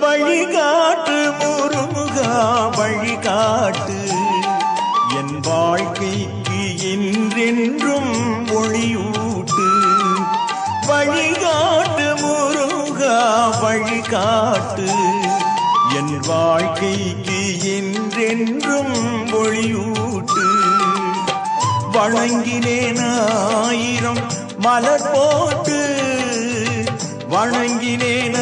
வழிகாட்டு முருகா வழிகாட்டு. என் வாழ்க்கைக்கு என்றென்றும் வழி காட்டு என் வாழ்க்கைக்கு என்றென்றும் ஒளியூட்டு. வணங்கினேன் ஆயிரம் மலர் போட்டு. வணங்கினேன்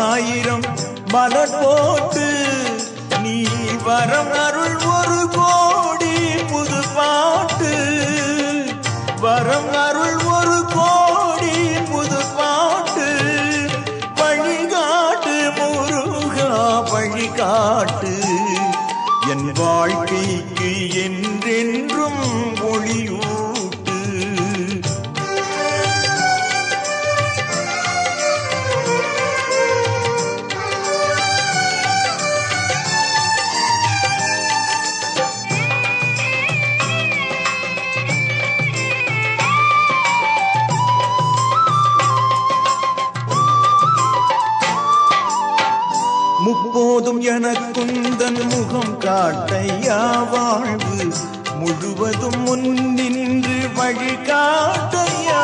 ஆயிரம் மலர் போட்டு. நீ வரம் அருள் ஒரு கோடி புது பாட்டு வரம் அருள் என் வாழ்க்கைக்கு என்றென்றும் ஒளியூ போதும் எனக்குந்தன் முகம் காட்டையா வாழ்வு முழுவதும் முன்னின்று வழிகாட்டையா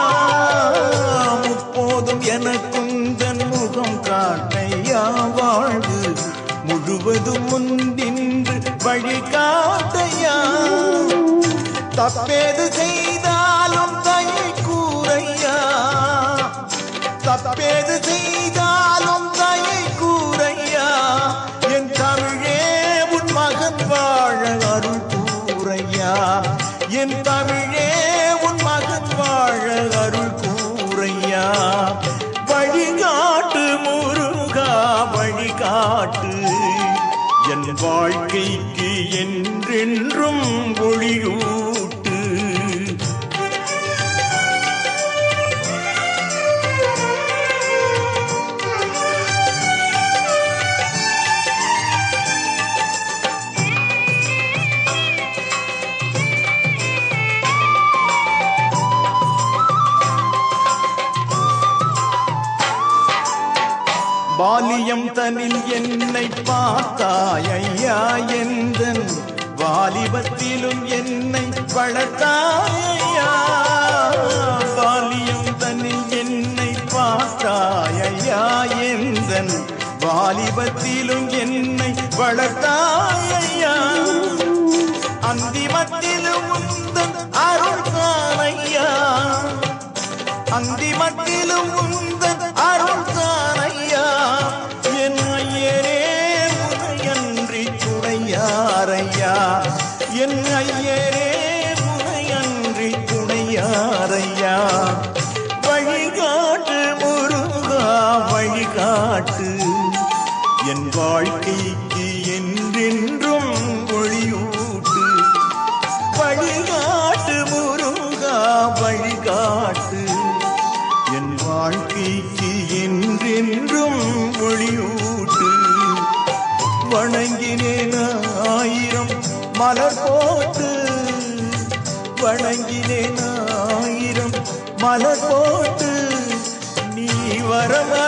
முப்போதும் எனக்குந்தன் முகம் காட்டையா வாழ்வு முழுவதும் முன்னின்று வழிகாட்டையா தப்பேது செய்தாலும் தயை கூறையா? தப்பேது உன் வாழ அருள் கூறையா? என் தமிழே உன் மகன் வாழ அருள் கூறையா? வழிகாட்டு முருகா வழிகாட்டு. என் வாழ்க்கைக்கு என்றென்றும் ஒளி பாலியம் தனில் என்னை பார்த்தாய் ஐயா எந்தன் வாலிபத்திலும் என்னை வளர்த்தாய் ஐயா பாலியம் தனில் என்னை பார்த்தாய் ஐயா எந்தன் வாலிபத்திலும் என்னை வளர்த்தாய் ஐயா என் வாழ்க்கைக்கு என்றென்றும் ஒளியூட்டு. வழிகாட்டு முருகா வழிகாட்டு. என் வாழ்க்கைக்கு என்றென்றும் ஒளியூட்டு. வணங்கினேன ஆயிரம் மலர் போட்டு. வணங்கினேன ஆயிரம் மலர் போட்டு. நீ வரம்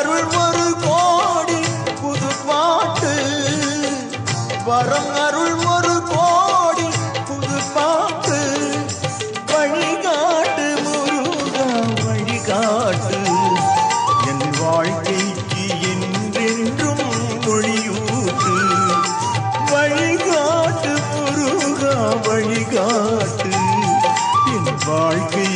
வழிகாட்டு